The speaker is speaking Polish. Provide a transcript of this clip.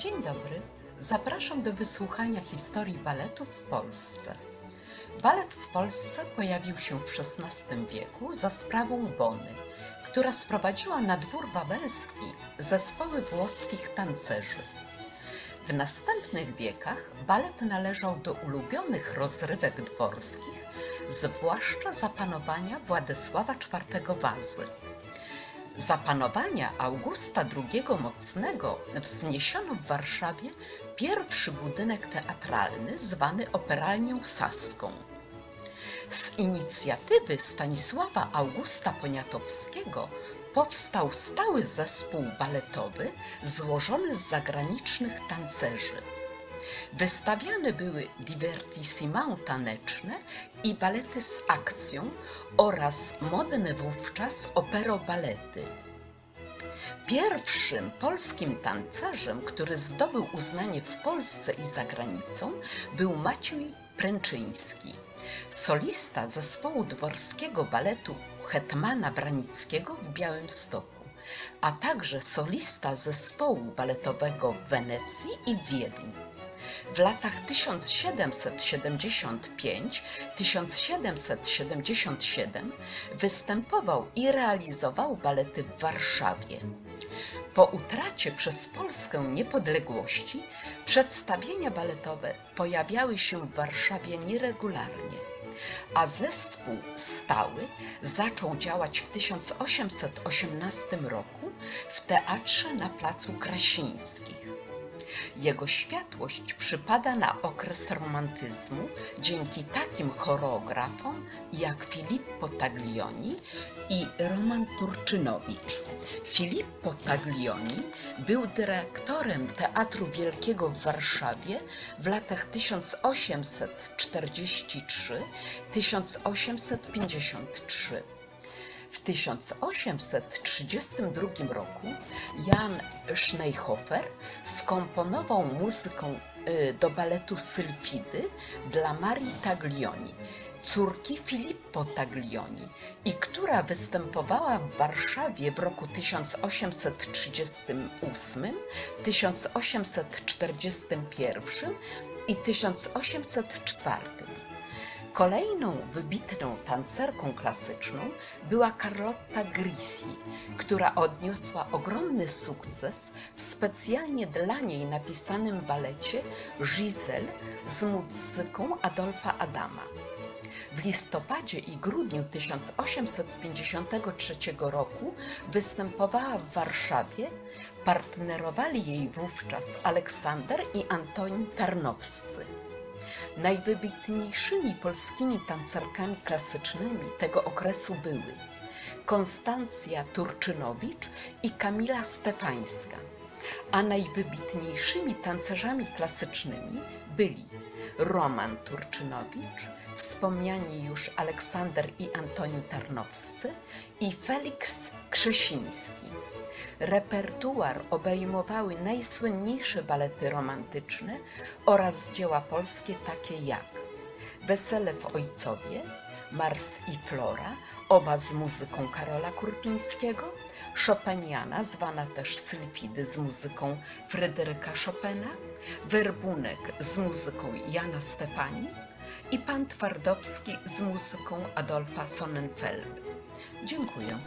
Dzień dobry. Zapraszam do wysłuchania historii baletu w Polsce. Balet w Polsce pojawił się w XVI wieku za sprawą Bony, która sprowadziła na dwór wawelski zespoły włoskich tancerzy. W następnych wiekach balet należał do ulubionych rozrywek dworskich, zwłaszcza za panowania Władysława IV Wazy. Za panowania Augusta II Mocnego wzniesiono w Warszawie pierwszy budynek teatralny zwany Operalnią Saską. Z inicjatywy Stanisława Augusta Poniatowskiego powstał stały zespół baletowy złożony z zagranicznych tancerzy. Wystawiane były divertissement taneczne i balety z akcją oraz modne wówczas opero-balety. Pierwszym polskim tancerzem, który zdobył uznanie w Polsce i za granicą, był Maciej Pręczyński, solista zespołu dworskiego baletu Hetmana Branickiego w Białymstoku, a także solista zespołu baletowego w Wenecji i Wiedniu. W latach 1775-1777 występował i realizował balety w Warszawie. Po utracie przez Polskę niepodległości przedstawienia baletowe pojawiały się w Warszawie nieregularnie, a zespół stały zaczął działać w 1818 roku w teatrze na Placu Krasińskich. Jego światłość przypada na okres romantyzmu dzięki takim choreografom jak Filippo Taglioni i Roman Turczynowicz. Filippo Taglioni był dyrektorem Teatru Wielkiego w Warszawie w latach 1843-1853. W 1832 roku Jan Schneehofer skomponował muzykę y, do baletu Sylfidy dla Marii Taglioni, córki Filippo Taglioni i która występowała w Warszawie w roku 1838, 1841 i 1804. Kolejną wybitną tancerką klasyczną była Carlotta Grisi, która odniosła ogromny sukces w specjalnie dla niej napisanym balecie Giselle z muzyką Adolfa Adama. W listopadzie i grudniu 1853 roku występowała w Warszawie. Partnerowali jej wówczas Aleksander i Antoni Tarnowscy. Najwybitniejszymi polskimi tancerkami klasycznymi tego okresu były Konstancja Turczynowicz i Kamila Stefańska, a najwybitniejszymi tancerzami klasycznymi byli Roman Turczynowicz, wspomniani już Aleksander i Antoni Tarnowscy i Felix Krzesiński. Repertuar obejmowały najsłynniejsze balety romantyczne oraz dzieła polskie takie jak Wesele w Ojcowie, Mars i Flora, oba z muzyką Karola Kurpińskiego, Chopiniana, zwana też Sylfidy z muzyką Fryderyka Chopina, Werbunek z muzyką Jana Stefani i Pan Twardowski z muzyką Adolfa Sonnenfeld. Dziękuję.